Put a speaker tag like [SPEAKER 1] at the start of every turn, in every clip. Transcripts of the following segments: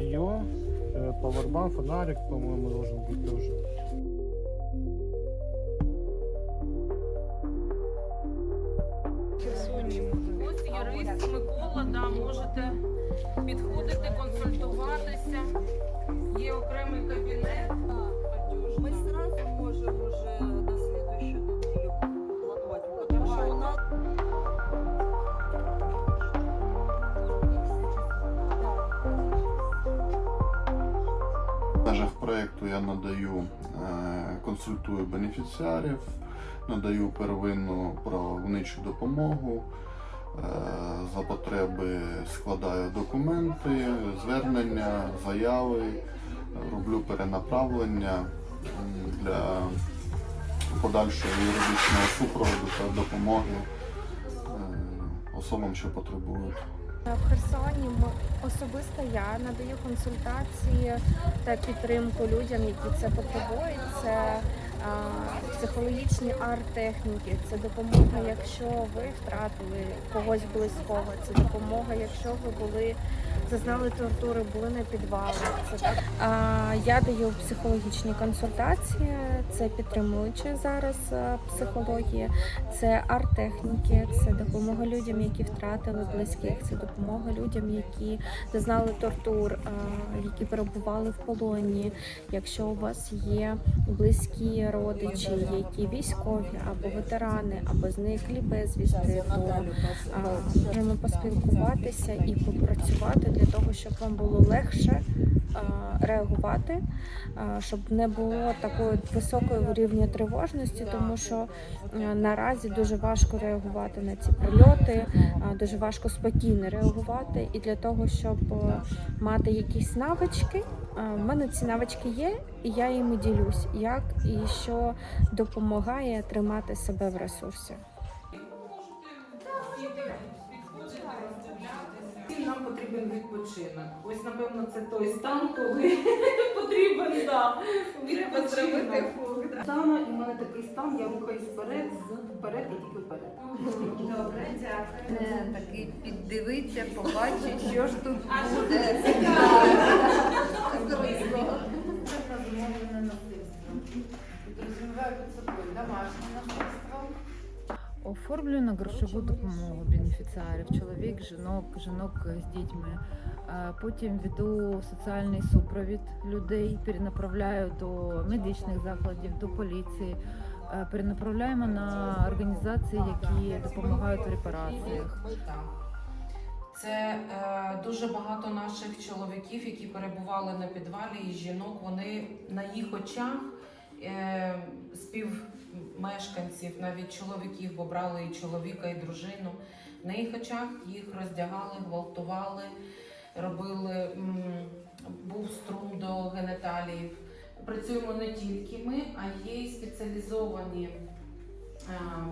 [SPEAKER 1] ее, э, пауэрбанк, фонарик, по-моему, должен быть тоже.
[SPEAKER 2] Ось юрист Микола, да, можете підходити, консультуватися.
[SPEAKER 3] Межах проєкту я надаю, е, консультую бенефіціарів, надаю первинну правничу допомогу, е, за потреби складаю документи, звернення, заяви, роблю перенаправлення для подальшого юридичного супроводу та допомоги е, особам, що потребують.
[SPEAKER 4] В Херсоні особисто я надаю консультації та підтримку людям, які це потребують. Це психологічні арт-техніки, це допомога, якщо ви втратили когось близького, це допомога, якщо ви були зазнали тортури, були на підвалах. Це я даю психологічні консультації, це підтримуюча зараз психологія, це арт-техніки, це допомога людям, які втратили близьких, це допомога людям, які зазнали тортур, а, які перебували в полоні. Якщо у вас є близькі родичі, які військові або ветерани, або зниклі безвісти, то можемо поспілкуватися і попрацювати для того, щоб вам було легше реагувати, щоб не було такої високого рівня тривожності, тому що е, наразі дуже важко реагувати на ці прильоти, дуже важко спокійно реагувати. І для того, щоб е, мати якісь навички, е, в мене ці навички є, і я їми ділюсь, як і що допомагає тримати себе в ресурсі.
[SPEAKER 2] Всім нам потрібен відпочинок. Ось, напевно, це той стан, коли потрібен да, відпочинок. Стану, і в мене такий стан, я рухаюсь вперед, вперед і тільки вперед.
[SPEAKER 5] Добре, дякую. такий піддивиться, побачить, що ж тут буде.
[SPEAKER 6] Оформлюю на грошову допомогу бенефіціарів, чоловік, жінок, жінок з дітьми. Потім веду соціальний супровід людей, перенаправляю до медичних закладів, до поліції. Перенаправляємо на організації, які допомагають в репараціях.
[SPEAKER 2] Це е, дуже багато наших чоловіків, які перебували на підвалі, і жінок. Вони на їх очах співмешканців, навіть чоловіків, бо брали і чоловіка, і дружину. На їх очах їх роздягали, гвалтували, робили був струм до генеталіїв. Працюємо не тільки ми, а є й спеціалізовані е,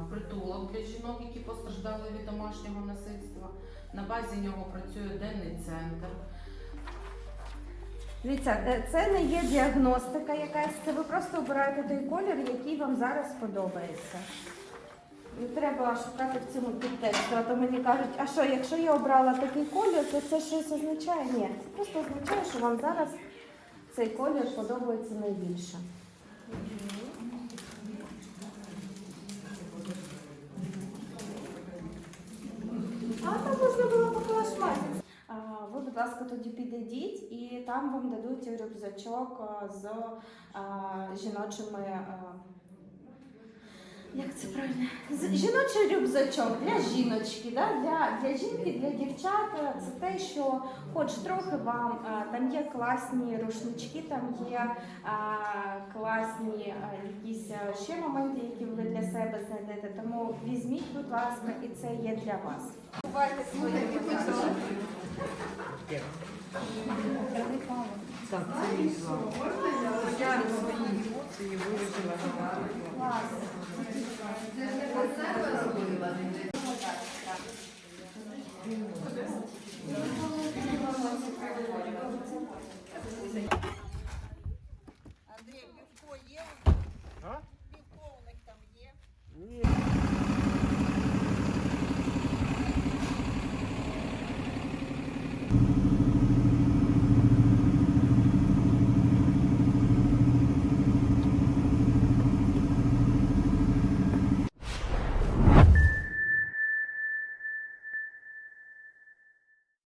[SPEAKER 2] притулок для жінок, які постраждали від домашнього насильства. На базі нього працює денний центр.
[SPEAKER 4] Дивіться, е, це не є діагностика якась, це ви просто обираєте той колір, який вам зараз подобається. Не треба шукати в цьому підтексту, а то мені кажуть, а що, якщо я обрала такий колір, то це щось означає? Ні, це просто означає, що вам зараз цей колір подобається найбільше. А там можна було поклашмати. А, Ви, будь ласка, тоді підійдіть і там вам дадуть рюкзачок з а, жіночими. а, Як це правильно? Жіночий рюкзачок для жіночки, да? для, для жінки, для дівчат. Це те, що хоч трохи вам там є класні рушнички, там є а, класні а, якісь ще моменти, які ви для себе знайдете. Тому візьміть, будь ласка, і це є для вас. Бувайте свої фотографії.
[SPEAKER 5] Андрій, півко є?
[SPEAKER 1] А?
[SPEAKER 5] Півко у них там є?
[SPEAKER 1] Ні.